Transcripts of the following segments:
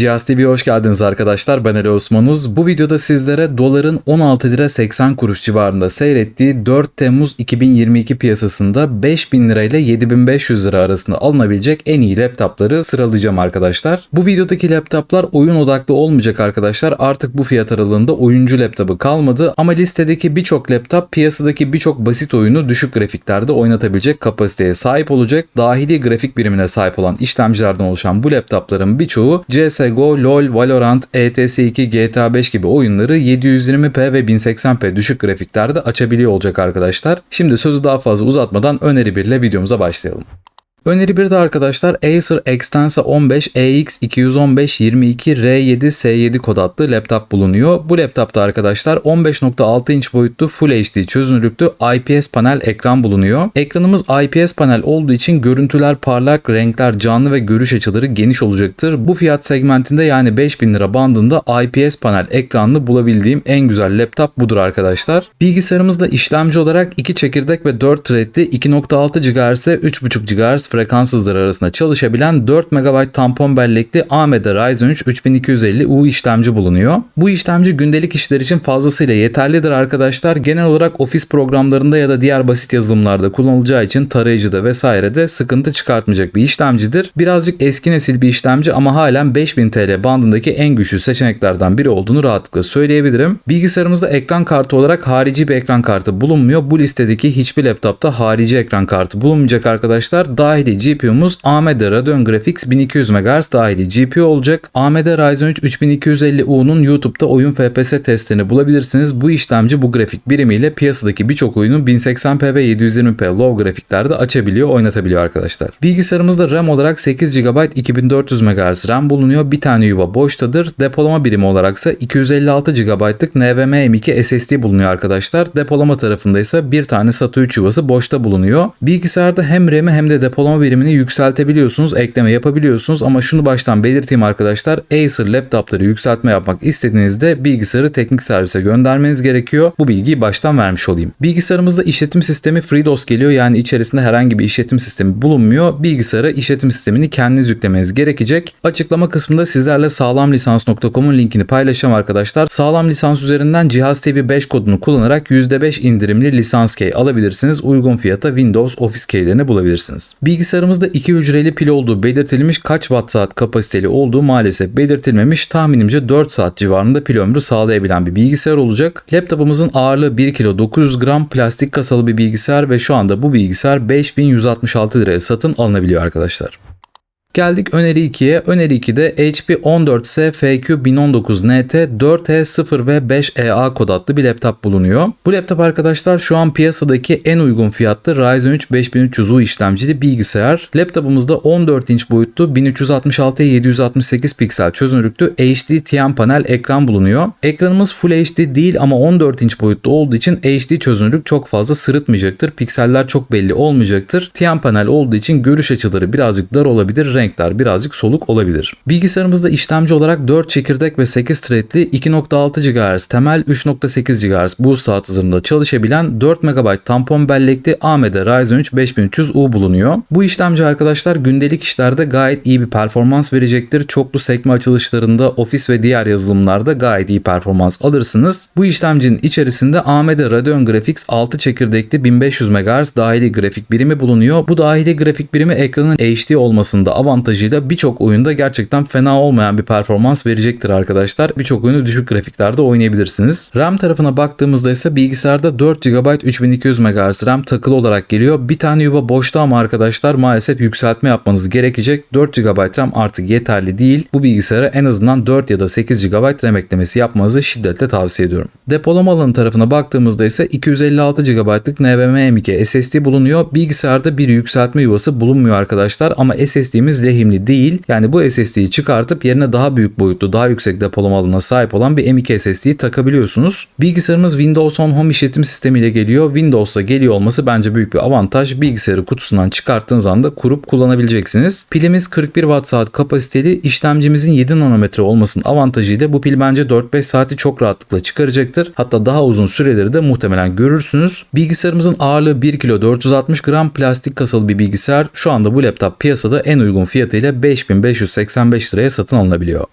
Cihaz TV'ye hoş geldiniz arkadaşlar. Ben Ali Osmanuz. Bu videoda sizlere doların 16 lira 80 kuruş civarında seyrettiği 4 Temmuz 2022 piyasasında 5000 lira ile 7500 lira arasında alınabilecek en iyi laptopları sıralayacağım arkadaşlar. Bu videodaki laptoplar oyun odaklı olmayacak arkadaşlar. Artık bu fiyat aralığında oyuncu laptopu kalmadı ama listedeki birçok laptop piyasadaki birçok basit oyunu düşük grafiklerde oynatabilecek kapasiteye sahip olacak. Dahili grafik birimine sahip olan işlemcilerden oluşan bu laptopların birçoğu CSGO CSGO, LoL, Valorant, ETS2, GTA 5 gibi oyunları 720p ve 1080p düşük grafiklerde açabiliyor olacak arkadaşlar. Şimdi sözü daha fazla uzatmadan öneri 1 ile videomuza başlayalım. Öneri bir de arkadaşlar Acer Extensa 15 EX215 22 R7 S7 kod adlı laptop bulunuyor. Bu laptopta arkadaşlar 15.6 inç boyutlu Full HD çözünürlüklü IPS panel ekran bulunuyor. Ekranımız IPS panel olduğu için görüntüler parlak, renkler canlı ve görüş açıları geniş olacaktır. Bu fiyat segmentinde yani 5000 lira bandında IPS panel ekranlı bulabildiğim en güzel laptop budur arkadaşlar. Bilgisayarımızda işlemci olarak 2 çekirdek ve 4 threadli 2.6 GHz'e 3.5 GHz frekans hızları arasında çalışabilen 4 MB tampon bellekli AMD Ryzen 3 3250U işlemci bulunuyor. Bu işlemci gündelik işler için fazlasıyla yeterlidir arkadaşlar. Genel olarak ofis programlarında ya da diğer basit yazılımlarda kullanılacağı için tarayıcıda vesairede sıkıntı çıkartmayacak bir işlemcidir. Birazcık eski nesil bir işlemci ama halen 5000 TL bandındaki en güçlü seçeneklerden biri olduğunu rahatlıkla söyleyebilirim. Bilgisayarımızda ekran kartı olarak harici bir ekran kartı bulunmuyor. Bu listedeki hiçbir laptopta harici ekran kartı bulunmayacak arkadaşlar. Dahil dahili GPU'muz AMD Radeon Graphics 1200 MHz dahili GPU olacak. AMD Ryzen 3 3250U'nun YouTube'da oyun FPS testlerini bulabilirsiniz. Bu işlemci bu grafik birimiyle piyasadaki birçok oyunu 1080p ve 720p low grafiklerde açabiliyor, oynatabiliyor arkadaşlar. Bilgisayarımızda RAM olarak 8 GB 2400 MHz RAM bulunuyor. Bir tane yuva boştadır. Depolama birimi olaraksa 256 GB'lık NVMe M2 SSD bulunuyor arkadaşlar. Depolama tarafında ise bir tane SATA 3 yuvası boşta bulunuyor. Bilgisayarda hem RAM'i hem de depolama depolama birimini yükseltebiliyorsunuz, ekleme yapabiliyorsunuz ama şunu baştan belirteyim arkadaşlar. Acer laptopları yükseltme yapmak istediğinizde bilgisayarı teknik servise göndermeniz gerekiyor. Bu bilgiyi baştan vermiş olayım. Bilgisayarımızda işletim sistemi FreeDOS geliyor yani içerisinde herhangi bir işletim sistemi bulunmuyor. Bilgisayara işletim sistemini kendiniz yüklemeniz gerekecek. Açıklama kısmında sizlerle sağlamlisans.com'un linkini paylaşacağım arkadaşlar. Sağlam lisans üzerinden Cihaz TV 5 kodunu kullanarak %5 indirimli lisans key alabilirsiniz. Uygun fiyata Windows Office keylerini bulabilirsiniz. Bilgisayar Bilgisayarımızda iki hücreli pil olduğu belirtilmiş kaç watt saat kapasiteli olduğu maalesef belirtilmemiş. Tahminimce 4 saat civarında pil ömrü sağlayabilen bir bilgisayar olacak. Laptopumuzun ağırlığı 1 kilo 900 gram plastik kasalı bir bilgisayar ve şu anda bu bilgisayar 5166 liraya satın alınabiliyor arkadaşlar. Geldik öneri 2'ye. Öneri 2'de HP 14S FQ 1019 NT 4E0 ve 5EA kod adlı bir laptop bulunuyor. Bu laptop arkadaşlar şu an piyasadaki en uygun fiyatlı Ryzen 3 5300U işlemcili bilgisayar. Laptopumuzda 14 inç boyutlu 1366'ya 768 piksel çözünürlüklü HD TN panel ekran bulunuyor. Ekranımız Full HD değil ama 14 inç boyutlu olduğu için HD çözünürlük çok fazla sırıtmayacaktır. Pikseller çok belli olmayacaktır. TN panel olduğu için görüş açıları birazcık dar olabilir renkler birazcık soluk olabilir. Bilgisayarımızda işlemci olarak 4 çekirdek ve 8 threadli 2.6 GHz temel 3.8 GHz bu saat hızında çalışabilen 4 MB tampon bellekli AMD Ryzen 3 5300U bulunuyor. Bu işlemci arkadaşlar gündelik işlerde gayet iyi bir performans verecektir. Çoklu sekme açılışlarında ofis ve diğer yazılımlarda gayet iyi performans alırsınız. Bu işlemcinin içerisinde AMD Radeon Graphics 6 çekirdekli 1500 MHz dahili grafik birimi bulunuyor. Bu dahili grafik birimi ekranın HD olmasında avantajlı avantajıyla birçok oyunda gerçekten fena olmayan bir performans verecektir arkadaşlar. Birçok oyunu düşük grafiklerde oynayabilirsiniz. RAM tarafına baktığımızda ise bilgisayarda 4 GB 3200 MHz RAM takılı olarak geliyor. Bir tane yuva boşta ama arkadaşlar maalesef yükseltme yapmanız gerekecek. 4 GB RAM artık yeterli değil. Bu bilgisayara en azından 4 ya da 8 GB RAM eklemesi yapmanızı şiddetle tavsiye ediyorum. Depolama alanı tarafına baktığımızda ise 256 GB'lık NVMe M2 SSD bulunuyor. Bilgisayarda bir yükseltme yuvası bulunmuyor arkadaşlar ama SSD'miz lehimli değil. Yani bu SSD'yi çıkartıp yerine daha büyük boyutlu, daha yüksek depolama alanına sahip olan bir M.2 SSD'yi takabiliyorsunuz. Bilgisayarımız Windows 10 Home işletim sistemiyle geliyor. Windows'la geliyor olması bence büyük bir avantaj. Bilgisayarı kutusundan çıkarttığınız anda kurup kullanabileceksiniz. Pilimiz 41 Watt saat kapasiteli. İşlemcimizin 7 nanometre olmasının avantajıyla bu pil bence 4-5 saati çok rahatlıkla çıkaracaktır. Hatta daha uzun süreleri de muhtemelen görürsünüz. Bilgisayarımızın ağırlığı 1 kilo 460 gram plastik kasalı bir bilgisayar. Şu anda bu laptop piyasada en uygun fiyatıyla 5585 liraya satın alınabiliyor.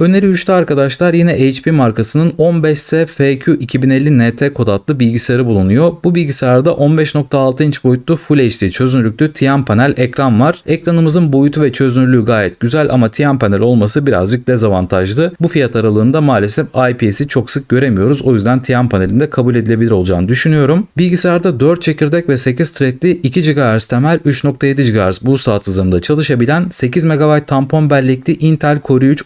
Öneri 3'te arkadaşlar yine HP markasının 15S FQ 2050 NT kod adlı bilgisayarı bulunuyor. Bu bilgisayarda 15.6 inç boyutlu Full HD çözünürlüklü TN panel ekran var. Ekranımızın boyutu ve çözünürlüğü gayet güzel ama TN panel olması birazcık dezavantajlı. Bu fiyat aralığında maalesef IPS'i çok sık göremiyoruz. O yüzden TN panelinde kabul edilebilir olacağını düşünüyorum. Bilgisayarda 4 çekirdek ve 8 threadli 2 GHz temel 3.7 GHz bu saat hızında çalışabilen 8 MB tampon bellekli Intel Core 3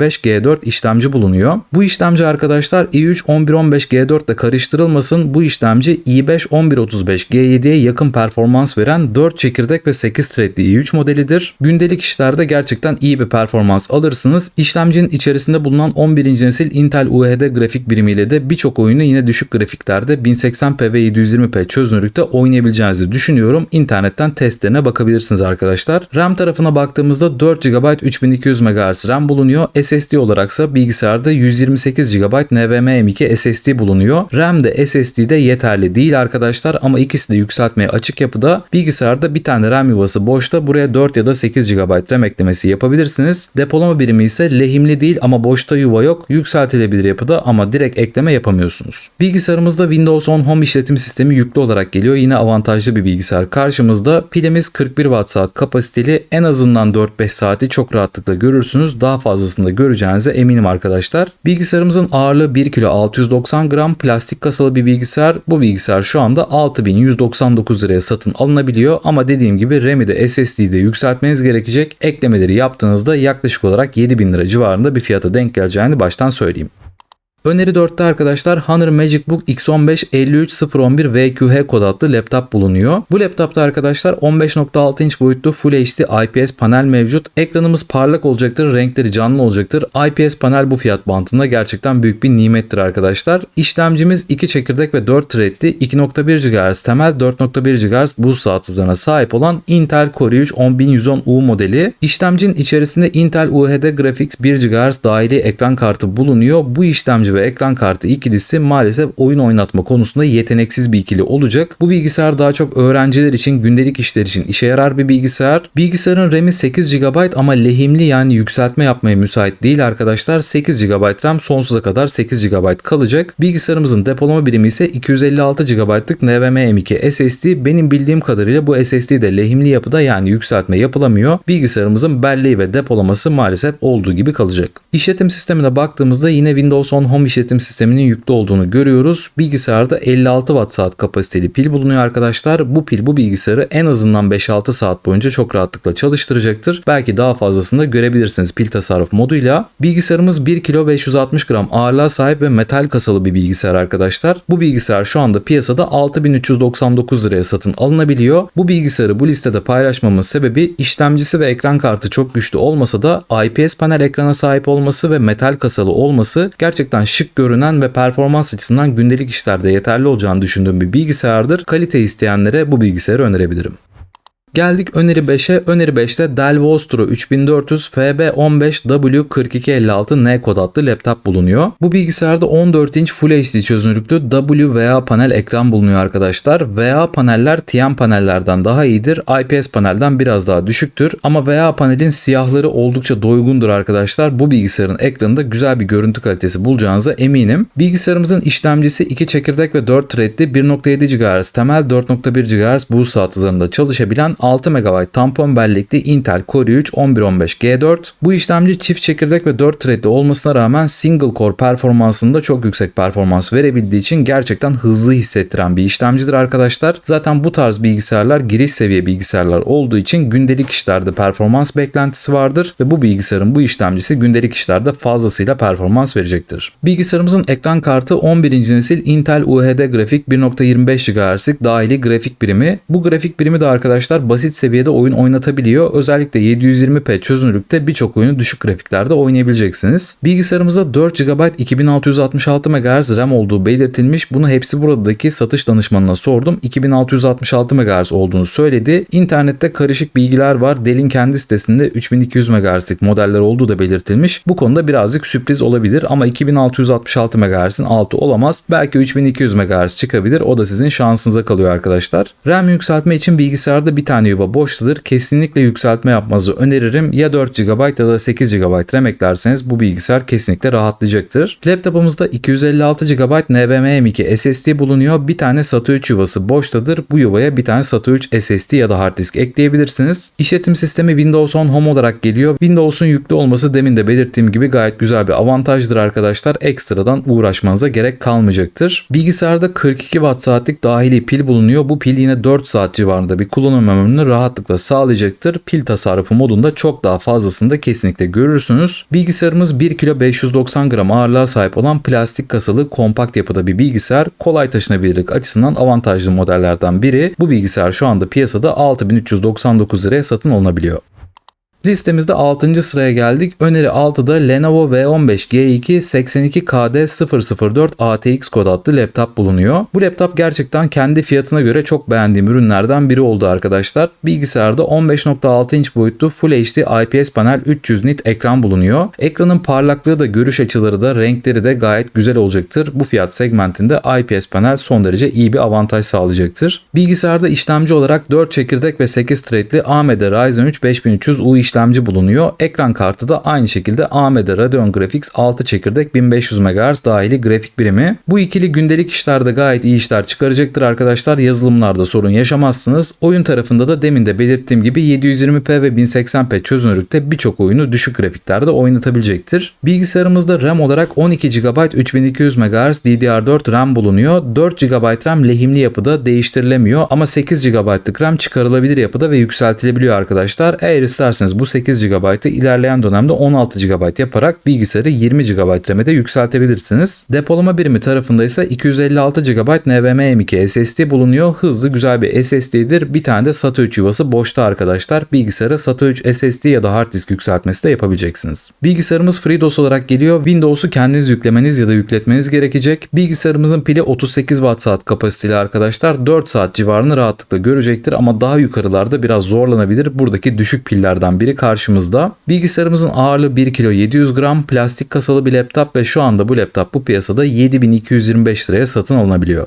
1125G4 işlemci bulunuyor. Bu işlemci arkadaşlar i3 1115G4 ile karıştırılmasın. Bu işlemci i5 1135G7'ye yakın performans veren 4 çekirdek ve 8 threadli i3 modelidir. Gündelik işlerde gerçekten iyi bir performans alırsınız. İşlemcinin içerisinde bulunan 11. nesil Intel UHD grafik birimiyle de birçok oyunu yine düşük grafiklerde 1080p ve 720p çözünürlükte oynayabileceğinizi düşünüyorum. İnternetten testlerine bakabilirsiniz arkadaşlar. RAM tarafına baktığımızda 4 GB 3200 MHz RAM bulunuyor. SSD olaraksa bilgisayarda 128 GB NVMe2 SSD bulunuyor. RAM de SSD de yeterli değil arkadaşlar ama ikisi de yükseltmeye açık yapıda. Bilgisayarda bir tane RAM yuvası boşta buraya 4 ya da 8 GB RAM eklemesi yapabilirsiniz. Depolama birimi ise lehimli değil ama boşta yuva yok. Yükseltilebilir yapıda ama direkt ekleme yapamıyorsunuz. Bilgisayarımızda Windows 10 Home işletim sistemi yüklü olarak geliyor. Yine avantajlı bir bilgisayar karşımızda. Pilimiz 41 Watt saat kapasiteli. En azından 4-5 saati çok rahatlıkla görürsünüz. Daha fazlasını da göreceğinize eminim arkadaşlar. Bilgisayarımızın ağırlığı 1 kilo 690 gram plastik kasalı bir bilgisayar. Bu bilgisayar şu anda 6199 liraya satın alınabiliyor ama dediğim gibi RAM'i de SSD'yi de yükseltmeniz gerekecek. Eklemeleri yaptığınızda yaklaşık olarak 7000 lira civarında bir fiyata denk geleceğini baştan söyleyeyim. Öneri 4'te arkadaşlar Honor Magicbook X15 53011 VQH kod adlı laptop bulunuyor. Bu laptopta arkadaşlar 15.6 inç boyutlu Full HD IPS panel mevcut. Ekranımız parlak olacaktır, renkleri canlı olacaktır. IPS panel bu fiyat bantında gerçekten büyük bir nimettir arkadaşlar. İşlemcimiz 2 çekirdek ve 4 threadli 2.1 GHz temel 4.1 GHz boost saat hızına sahip olan Intel Core 3 10110U modeli. İşlemcinin içerisinde Intel UHD Graphics 1 GHz dahili ekran kartı bulunuyor. Bu işlemci ve ekran kartı ikilisi maalesef oyun oynatma konusunda yeteneksiz bir ikili olacak. Bu bilgisayar daha çok öğrenciler için, gündelik işler için işe yarar bir bilgisayar. Bilgisayarın RAM'i 8 GB ama lehimli yani yükseltme yapmaya müsait değil arkadaşlar. 8 GB RAM sonsuza kadar 8 GB kalacak. Bilgisayarımızın depolama birimi ise 256 GB'lık NVMe M2 SSD. Benim bildiğim kadarıyla bu SSD de lehimli yapıda yani yükseltme yapılamıyor. Bilgisayarımızın belleği ve depolaması maalesef olduğu gibi kalacak. İşletim sistemine baktığımızda yine Windows 10 Home işletim sisteminin yüklü olduğunu görüyoruz. Bilgisayarda 56 watt saat kapasiteli pil bulunuyor arkadaşlar. Bu pil bu bilgisayarı en azından 5-6 saat boyunca çok rahatlıkla çalıştıracaktır. Belki daha fazlasını da görebilirsiniz pil tasarruf moduyla. Bilgisayarımız 1 kilo 560 gram ağırlığa sahip ve metal kasalı bir bilgisayar arkadaşlar. Bu bilgisayar şu anda piyasada 6399 liraya satın alınabiliyor. Bu bilgisayarı bu listede paylaşmamın sebebi işlemcisi ve ekran kartı çok güçlü olmasa da IPS panel ekrana sahip olması ve metal kasalı olması gerçekten şık görünen ve performans açısından gündelik işlerde yeterli olacağını düşündüğüm bir bilgisayardır. Kalite isteyenlere bu bilgisayarı önerebilirim. Geldik öneri 5'e. Öneri 5'te Dell Vostro 3400 FB15W4256N kod adlı laptop bulunuyor. Bu bilgisayarda 14 inç Full HD çözünürlüklü WVA panel ekran bulunuyor arkadaşlar. VA paneller TN panellerden daha iyidir. IPS panelden biraz daha düşüktür. Ama VA panelin siyahları oldukça doygundur arkadaşlar. Bu bilgisayarın ekranında güzel bir görüntü kalitesi bulacağınıza eminim. Bilgisayarımızın işlemcisi 2 çekirdek ve 4 threadli 1.7 GHz temel 4.1 GHz boost saat hızlarında çalışabilen 6 MB tampon bellekli Intel Core 3 1115G4. Bu işlemci çift çekirdek ve 4 threadli olmasına rağmen single core performansında çok yüksek performans verebildiği için gerçekten hızlı hissettiren bir işlemcidir arkadaşlar. Zaten bu tarz bilgisayarlar giriş seviye bilgisayarlar olduğu için gündelik işlerde performans beklentisi vardır ve bu bilgisayarın bu işlemcisi gündelik işlerde fazlasıyla performans verecektir. Bilgisayarımızın ekran kartı 11. nesil Intel UHD grafik 1.25 GHz'lik dahili grafik birimi. Bu grafik birimi de arkadaşlar basit seviyede oyun oynatabiliyor. Özellikle 720p çözünürlükte birçok oyunu düşük grafiklerde oynayabileceksiniz. Bilgisayarımızda 4 GB 2666 MHz RAM olduğu belirtilmiş. Bunu hepsi buradaki satış danışmanına sordum. 2666 MHz olduğunu söyledi. İnternette karışık bilgiler var. Dell'in kendi sitesinde 3200 MHz'lik modeller olduğu da belirtilmiş. Bu konuda birazcık sürpriz olabilir ama 2666 MHz'in altı olamaz. Belki 3200 MHz çıkabilir. O da sizin şansınıza kalıyor arkadaşlar. RAM yükseltme için bilgisayarda bir tane tane yuva boştadır. Kesinlikle yükseltme yapmanızı öneririm. Ya 4 GB ya da 8 GB RAM eklerseniz bu bilgisayar kesinlikle rahatlayacaktır. Laptopumuzda 256 GB NVMe M2 SSD bulunuyor. Bir tane SATA 3 yuvası boştadır. Bu yuvaya bir tane SATA 3 SSD ya da hard disk ekleyebilirsiniz. İşletim sistemi Windows 10 Home olarak geliyor. Windows'un yüklü olması demin de belirttiğim gibi gayet güzel bir avantajdır arkadaşlar. Ekstradan uğraşmanıza gerek kalmayacaktır. Bilgisayarda 42 Watt saatlik dahili pil bulunuyor. Bu pil yine 4 saat civarında bir kullanım ömrünü rahatlıkla sağlayacaktır. Pil tasarrufu modunda çok daha fazlasını da kesinlikle görürsünüz. Bilgisayarımız 1 kilo 590 gram ağırlığa sahip olan plastik kasalı kompakt yapıda bir bilgisayar. Kolay taşınabilirlik açısından avantajlı modellerden biri. Bu bilgisayar şu anda piyasada 6399 liraya satın alınabiliyor. Listemizde 6. sıraya geldik. Öneri 6'da Lenovo V15G2 82KD004 ATX kod adlı laptop bulunuyor. Bu laptop gerçekten kendi fiyatına göre çok beğendiğim ürünlerden biri oldu arkadaşlar. Bilgisayarda 15.6 inç boyutlu Full HD IPS panel 300 nit ekran bulunuyor. Ekranın parlaklığı da görüş açıları da renkleri de gayet güzel olacaktır. Bu fiyat segmentinde IPS panel son derece iyi bir avantaj sağlayacaktır. Bilgisayarda işlemci olarak 4 çekirdek ve 8 threadli AMD Ryzen 3 5300U işlemci bulunuyor. Ekran kartı da aynı şekilde AMD Radeon Graphics 6 çekirdek 1500 MHz dahili grafik birimi. Bu ikili gündelik işlerde gayet iyi işler çıkaracaktır arkadaşlar. Yazılımlarda sorun yaşamazsınız. Oyun tarafında da demin de belirttiğim gibi 720p ve 1080p çözünürlükte birçok oyunu düşük grafiklerde oynatabilecektir. Bilgisayarımızda RAM olarak 12 GB 3200 MHz DDR4 RAM bulunuyor. 4 GB RAM lehimli yapıda değiştirilemiyor ama 8 GB'lık RAM çıkarılabilir yapıda ve yükseltilebiliyor arkadaşlar. Eğer isterseniz bu 8 GB'ı ilerleyen dönemde 16 GB yaparak bilgisayarı 20 GB RAM'e yükseltebilirsiniz. Depolama birimi tarafında ise 256 GB NVMe M2 SSD bulunuyor. Hızlı güzel bir SSD'dir. Bir tane de SATA 3 yuvası boşta arkadaşlar. Bilgisayara SATA 3 SSD ya da hard disk yükseltmesi de yapabileceksiniz. Bilgisayarımız FreeDOS olarak geliyor. Windows'u kendiniz yüklemeniz ya da yükletmeniz gerekecek. Bilgisayarımızın pili 38 Watt saat kapasiteli arkadaşlar. 4 saat civarını rahatlıkla görecektir ama daha yukarılarda biraz zorlanabilir. Buradaki düşük pillerden biri karşımızda. Bilgisayarımızın ağırlığı 1 kilo 700 gram plastik kasalı bir laptop ve şu anda bu laptop bu piyasada 7225 liraya satın alınabiliyor.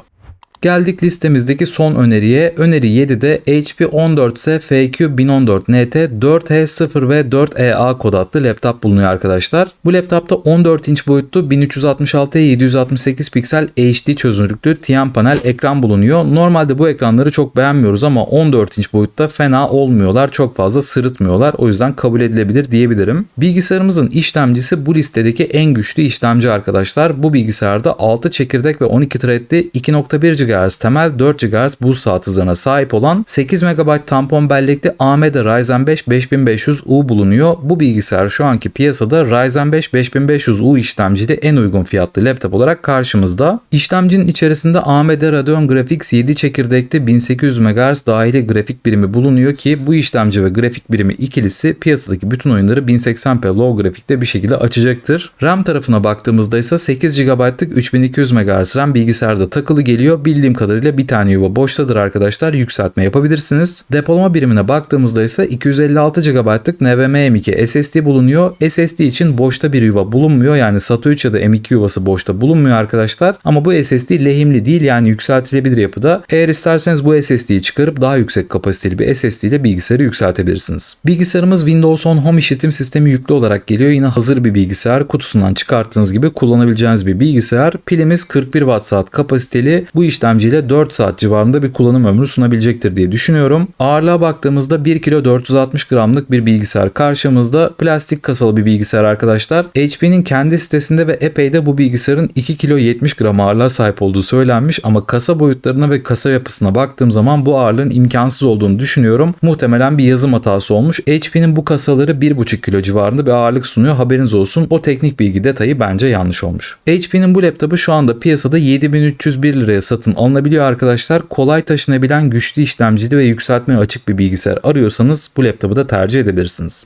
Geldik listemizdeki son öneriye. Öneri 7'de HP 14S FQ 1014 NT 4H0 ve 4EA kod adlı laptop bulunuyor arkadaşlar. Bu laptopta 14 inç boyutlu 1366'ya 768 piksel HD çözünürlüklü TN panel ekran bulunuyor. Normalde bu ekranları çok beğenmiyoruz ama 14 inç boyutta fena olmuyorlar. Çok fazla sırıtmıyorlar. O yüzden kabul edilebilir diyebilirim. Bilgisayarımızın işlemcisi bu listedeki en güçlü işlemci arkadaşlar. Bu bilgisayarda 6 çekirdek ve 12 threadli 2.1 GHz GHz temel 4 GHz buz saat hızına sahip olan 8 MB tampon bellekli AMD Ryzen 5 5500U bulunuyor. Bu bilgisayar şu anki piyasada Ryzen 5 5500U işlemcili en uygun fiyatlı laptop olarak karşımızda. İşlemcinin içerisinde AMD Radeon Graphics 7 çekirdekli 1800 MHz dahili grafik birimi bulunuyor ki bu işlemci ve grafik birimi ikilisi piyasadaki bütün oyunları 1080p low grafikte bir şekilde açacaktır. RAM tarafına baktığımızda ise 8 GB'lık 3200 MHz RAM bilgisayarda takılı geliyor. Bildiğim Bildiğim kadarıyla bir tane yuva boştadır arkadaşlar. Yükseltme yapabilirsiniz. Depolama birimine baktığımızda ise 256 GB'lık NVMe M2 SSD bulunuyor. SSD için boşta bir yuva bulunmuyor. Yani SATA 3 ya da M2 yuvası boşta bulunmuyor arkadaşlar. Ama bu SSD lehimli değil yani yükseltilebilir yapıda. Eğer isterseniz bu SSD'yi çıkarıp daha yüksek kapasiteli bir SSD ile bilgisayarı yükseltebilirsiniz. Bilgisayarımız Windows 10 Home işletim sistemi yüklü olarak geliyor. Yine hazır bir bilgisayar. Kutusundan çıkarttığınız gibi kullanabileceğiniz bir bilgisayar. Pilimiz 41 Watt saat kapasiteli. Bu işlemci ile 4 saat civarında bir kullanım ömrü sunabilecektir diye düşünüyorum. Ağırlığa baktığımızda 1 kilo 460 gramlık bir bilgisayar karşımızda. Plastik kasalı bir bilgisayar arkadaşlar. HP'nin kendi sitesinde ve epeyde bu bilgisayarın 2 kilo 70 gram ağırlığa sahip olduğu söylenmiş ama kasa boyutlarına ve kasa yapısına baktığım zaman bu ağırlığın imkansız olduğunu düşünüyorum. Muhtemelen bir yazım hatası olmuş. HP'nin bu kasaları 1,5 kilo civarında bir ağırlık sunuyor. Haberiniz olsun. O teknik bilgi detayı bence yanlış olmuş. HP'nin bu laptopu şu anda piyasada 7301 liraya satın alınabilir alınabiliyor arkadaşlar. Kolay taşınabilen güçlü işlemcili ve yükseltmeye açık bir bilgisayar arıyorsanız bu laptopu da tercih edebilirsiniz.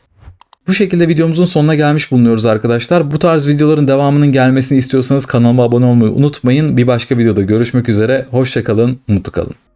Bu şekilde videomuzun sonuna gelmiş bulunuyoruz arkadaşlar. Bu tarz videoların devamının gelmesini istiyorsanız kanalıma abone olmayı unutmayın. Bir başka videoda görüşmek üzere. Hoşçakalın, mutlu kalın.